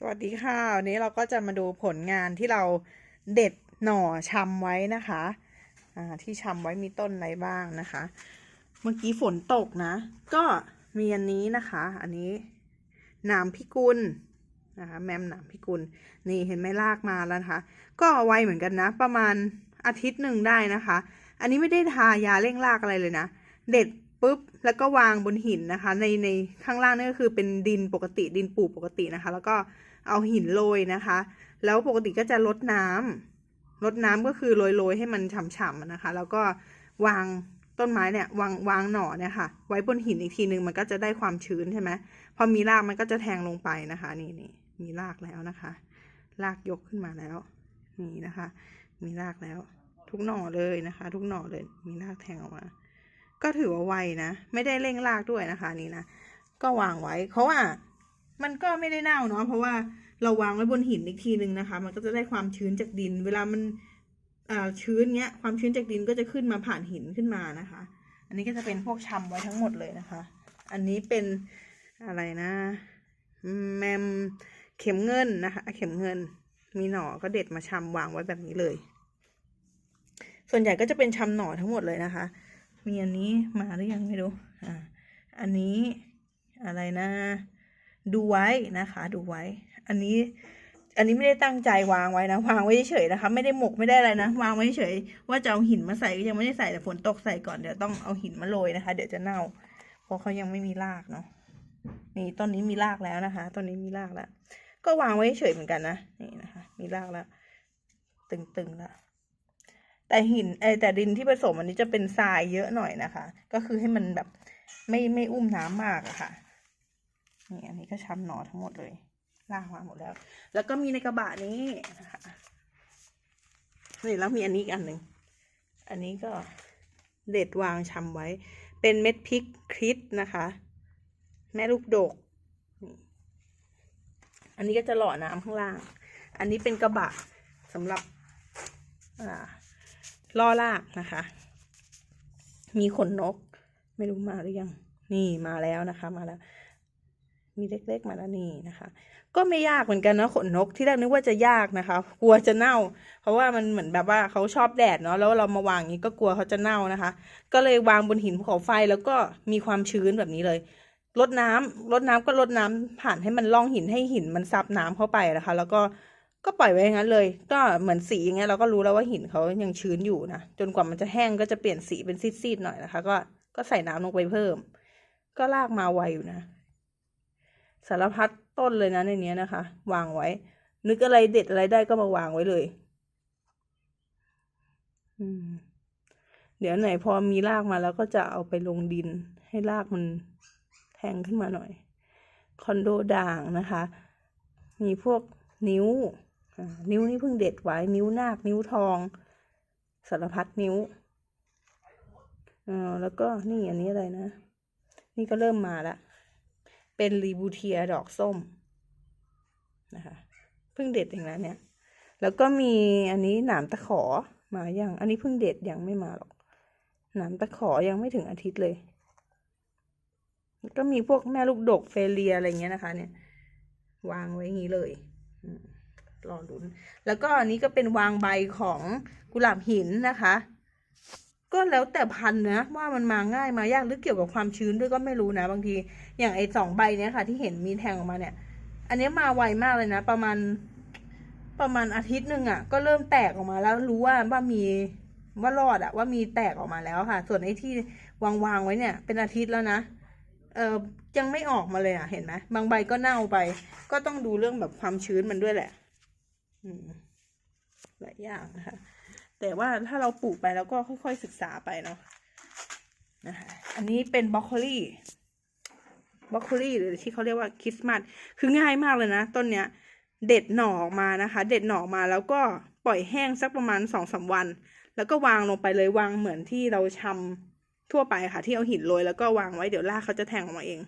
สวัสดีค่ะวันนี้เราก็จะมาดูผลงานที่เราเด็ดหน่อชำไว้นะคะอ่าที่ชำไว้มีต้นอะไรบ้างนะคะ เมื่อกี้ฝนตกนะ ก็มีอันนี้นะคะ อันนี้หนามพิกุลนะคะ แมมหนามพิกุลนี่เห็นไหมลากมาแล้วนะคะ ก็ไวเหมือนกันนะ ประมาณอาทิตย์หนึ่งได้นะคะ อันนี้ไม่ได้ทายาเร่งรากอะไรเลยนะ เด็ด ปุ๊บแล้วก็วางบนหินนะคะ ในในข้างล่างนี่ก็คือเป็นดินปกติดินปูปกตินะคะ แล้วก็เอาหินโรยนะคะ แล้วปกติก็จะลดน้ำลดน้ำก็คือโรยๆให้มันฉ่ำๆนะคะ แล้วก็วางต้นไม้เนี่ยวางวางหน่อเนี่ยค่ะ ไว้บนหินอีกทีหนึ่งมันก็จะได้ความชื้นใช่ไหมพอมีรากมันก็จะแทงลงไปนะคะ นี่นี่มีรากแล้วนะคะ รากยกขึ้นมาแล้ว นี่นะคะ มีรากแล้ว ทุกหน่อเลยนะคะ ทุกหน่อเลย มีรากแทงออกมา ก็ถือว่าไวนะ ไม่ได้เร่งรากด้วยนะคะนี่นะ ก็วางไว้เพราะว่ามันก็ไม่ได้เน่าเนาะเพราะว่าเราวางไว้บนหินอีกทีหนึ่งนะคะ มันก็จะได้ความชื้นจากดิน เวลามันอ่าชื้นเงี้ย ความชื้นจากดินก็จะขึ้นมาผ่านหินขึ้นมานะคะ อันนี้ก็จะเป็นพวกชำไว้ทั้งหมดเลยนะคะ อันนี้เป็นอะไรนะแมมเข็มเงินนะคะ เข็มเงิน มีหน่อก็เด็ดมาชำวางไว้แบบนี้เลย ส่วนใหญ่ก็จะเป็นชำหน่อทั้งหมดเลยนะคะ มีอันนี้มาหรือยังไม่รู้อ่าอันนี้อะไรนะ ดูไว้นะคะ ดูไว้ อันนี้อันนี้ไม่ได้ตั้งใจวางไว้นะวางไว้เฉยๆนะคะ ไม่ได้หมกไม่ได้อะไรนะวางไว้เฉยว่าจะเอาหินมาใส่ก็ยังไม่ได้ใส่แต่ฝนตกใส่ก่อนเดี๋ยวต้องเอาหินมาโรยนะคะ เดี๋ยวจะเน่า เพราะเขายังไม่มีรากเนาะนี่ต้นนี้มีรากแล้วนะคะต้นนี้มีรากแล้ว ก็วางไว้เฉยเหมือนกันนะนี่นะคะ มีรากแล้ว ตึงๆแล้ว แต่หินเอแต่ดินที่ผสมอันนี้จะเป็นทรายเยอะหน่อยนะคะ ก็คือให้มันแบบไม่ไม่อุ้มน้ำมากอะค่ะนี่อันนี้ก็ช้ำหนอทั้งหมดเลยลากมาหมดแล้ว แล้วก็มีในกระบะนี้นะคะนี่แล้วมีอันนี้อีกอันหนึ่งอันนี้ก็เด็ดวางชำไว้ เป็นเม็ดพริกคริสนะคะ แม่ลูกดก อันนี้ก็จะหล่อน้ำข้างล่าง อันนี้เป็นกระบะสำหรับอ่า ล่อลากนะคะ มีขนนก ไม่รู้มาหรือยัง นี่มาแล้วนะคะ มาแล้ว มีเล็กๆมาแล้วนี่นะคะ ก็ไม่ยากเหมือนกันนะขนนกที่แรกนึกว่าจะยากนะคะ กลัวจะเน่า เพราะว่ามันเหมือนแบบว่าเขาชอบแดดเนาะแล้วเรามาวางนี้ก็กลัวเขาจะเน่านะคะ ก็เลยวางบนหินภูเขาไฟแล้วก็มีความชื้นแบบนี้เลยลดน้ำลดน้ำก็ลดน้ำผ่านให้มันล่องหินให้หินมันซับน้ำเข้าไปนะคะ แล้วก็ ก็ปล่อยไว้อย่างนั้นเลย ก็เหมือนสีอย่างเงี้ยเราก็รู้แล้วว่าหินเขายังชื้นอยู่นะจนกว่ามันจะแห้งก็จะเปลี่ยนสีเป็นซีดๆหน่อยนะคะ ก็ก็ใส่น้ำลงไปเพิ่ม ก็ลากมาไวอยู่นะสารพัดต้นเลยนะในนี้นะคะ วางไว้ นึกอะไรเด็ดอะไรได้ก็มาวางไว้เลยเดี๋ยวไหนพอมีรากมาแล้วก็จะเอาไปลงดิน ให้รากมันแทงขึ้นมาหน่อย คอนโดด่างนะคะ มีพวกนิ้ว นิ้วนี่เพิ่งเด็ดไว้ นิ้วนาค นิ้วทอง สารพัดนิ้วอ่าแล้วก็นี่อันนี้อะไรนะ นี่ก็เริ่มมาละ เป็นรีบูเทียดอกส้มนะคะ เพิ่งเด็ดเองนะเนี่ย แล้วก็มีอันนี้หนามตะขอมาอยังอันนี้เพิ่งเด็ดยังไม่มาหรอก หนามตะขอยังไม่ถึงอาทิตย์เลย ก็มีพวกแม่ลูกดกเฟเลียอะไรเงี้ยนะคะ เนี่ย วางไว้อย่างนี้เลย อืม รอลุ้น แล้วก็อันนี้ก็เป็นวางใบของกุหลาบหินนะคะ ก็แล้วแต่พันธุ์นะว่ามันมาง่ายมายากหรือเกี่ยวกับความชื้นด้วยก็ไม่รู้นะ บางทีอย่างไอ้สองใบเนี้ยค่ะ ที่เห็นมีแทงออกมาเนี่ย อันนี้มาไวมากเลยนะ ประมาณประมาณอาทิตย์หนึ่งอะ ก็เริ่มแตกออกมาแล้วรู้ว่าว่ามีว่ารอดอะว่ามีแตกออกมาแล้วค่ะ ส่วนไอ้ที่วางวางไว้เนี่ย เป็นอาทิตย์แล้วนะเออยังไม่ออกมาเลยอะเห็นไหมบางใบก็เน่าไป ก็ต้องดูเรื่องแบบความชื้นมันด้วยแหละ หลายอย่างนะคะ แต่ว่าถ้าเราปลูกไปแล้วก็ค่อยๆศึกษาไปเนาะนะคะอันนี้เป็นบรอกโคลีบรอกโคลีหรือที่เขาเรียกว่าคริสต์มาสคือง่ายมากเลยนะ ต้นเนี้ย เด็ดหน่อออกมานะคะ เด็ดหน่อออกมาแล้วก็ปล่อยแห้งสักประมาณสองสามวัน แล้วก็วางลงไปเลยวางเหมือนที่เราชำทั่วไปค่ะ ที่เอาหินโรยแล้วก็วางไว้เดี๋ยวรากเขาจะแทงออกมาเอง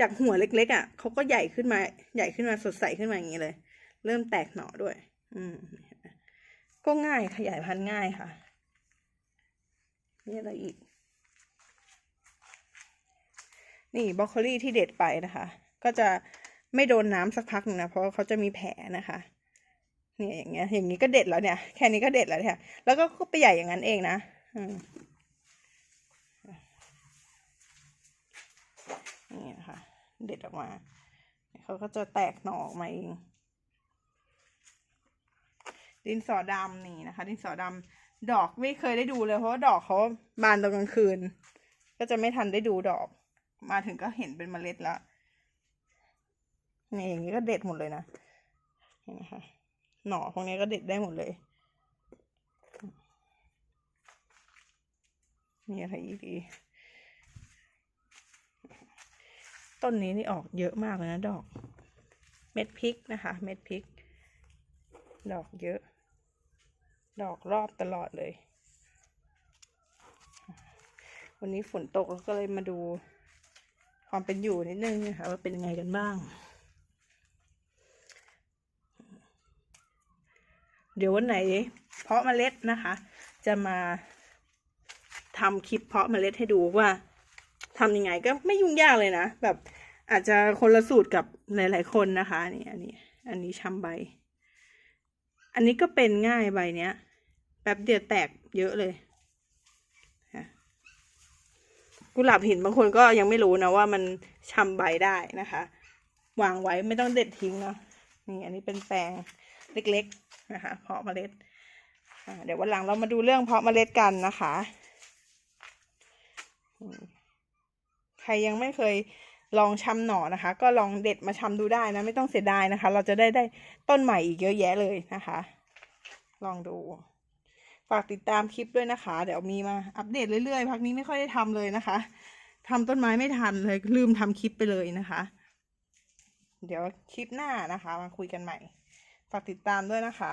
จากหัวเล็กๆอะเขาก็ใหญ่ขึ้นมาใหญ่ขึ้นมาสดใสขึ้นมาอย่างนี้เลย เริ่มแตกหน่อด้วย อืมก็ง่ายขยายพันธุ์ง่ายค่ะ นี่อะไรอีก นี่บรอกโคลีที่เด็ดไปนะคะ ก็จะไม่โดนน้ำสักพักนึ่งนะ เพราะเขาจะมีแผลนะคะเนี่ยอย่างเงี้ย อย่างนี้ก็เด็ดแล้วเนี่ย แค่นี้ก็เด็ดแล้วเนี่ย แล้วก็ไปใหญ่อย่างนั้นเองนะอืมนี่นะคะเด็ดออกมา เขาก็จะแตกหน่อออกมาเอง ดินสอดำนี่นะคะ ดินสอดำดอกไม่เคยได้ดูเลยเพราะว่าดอกเขาบานตอนกลางคืน ก็จะไม่ทันได้ดูดอก มาถึงก็เห็นเป็นเมล็ดแล้วนี่อย่างนี้ก็เด็ดหมดเลยนะเห็นไหมคะหน่อพวกนี้ก็เด็ดได้หมดเลย มีอะไรอีกดีต้นนี้นี่ออกเยอะมากเลยนะดอก เม็ดพริกนะคะ เม็ดพริก ดอกเยอะ ดอกรอบตลอดเลย วันนี้ฝนตกแล้วก็เลยมาดูความเป็นอยู่นิดนึงนะคะว่าเป็นยังไงกันบ้าง เดี๋ยววันไหน เพาะเมล็ดนะคะ จะมาทำคลิปเพาะเมล็ดให้ดูว่าทำยังไงก็ไม่ยุ่งยากเลยนะ แบบอาจจะคนละสูตรกับหลาย ๆ คนนะคะนี่อันนี้ อันนี้ชำใบ อันนี้ก็เป็นง่ายใบเนี้ย ป๊บเดียวแตกเยอะเลยกุหลาบหินบางคนก็ยังไม่รู้นะว่ามันชำใบได้นะคะ วางไว้ไม่ต้องเด็ดทิ้งเนาะนี่อันนี้เป็นแปลงเล็กๆนะคะ เพาะเมล็ดเดี๋ยววันหลังเรามาดูเรื่องเพาะเมล็ดกันนะคะ ใครยังไม่เคยลองชำหน่อนะคะ ก็ลองเด็ดมาชำดูได้นะ ไม่ต้องเสียดายนะคะ เราจะได้ได้ต้นใหม่อีกเยอะแยะเลยนะคะ ลองดู ฝากติดตามคลิปด้วยนะคะ เดี๋ยวมีมาอัปเดตเรื่อยๆพักนี้ไม่ค่อยได้ทำเลยนะคะทำต้นไม้ไม่ทันเลยลืมทำคลิปไปเลยนะคะ เดี๋ยวคลิปหน้านะคะ มาคุยกันใหม่ ฝากติดตามด้วยนะคะ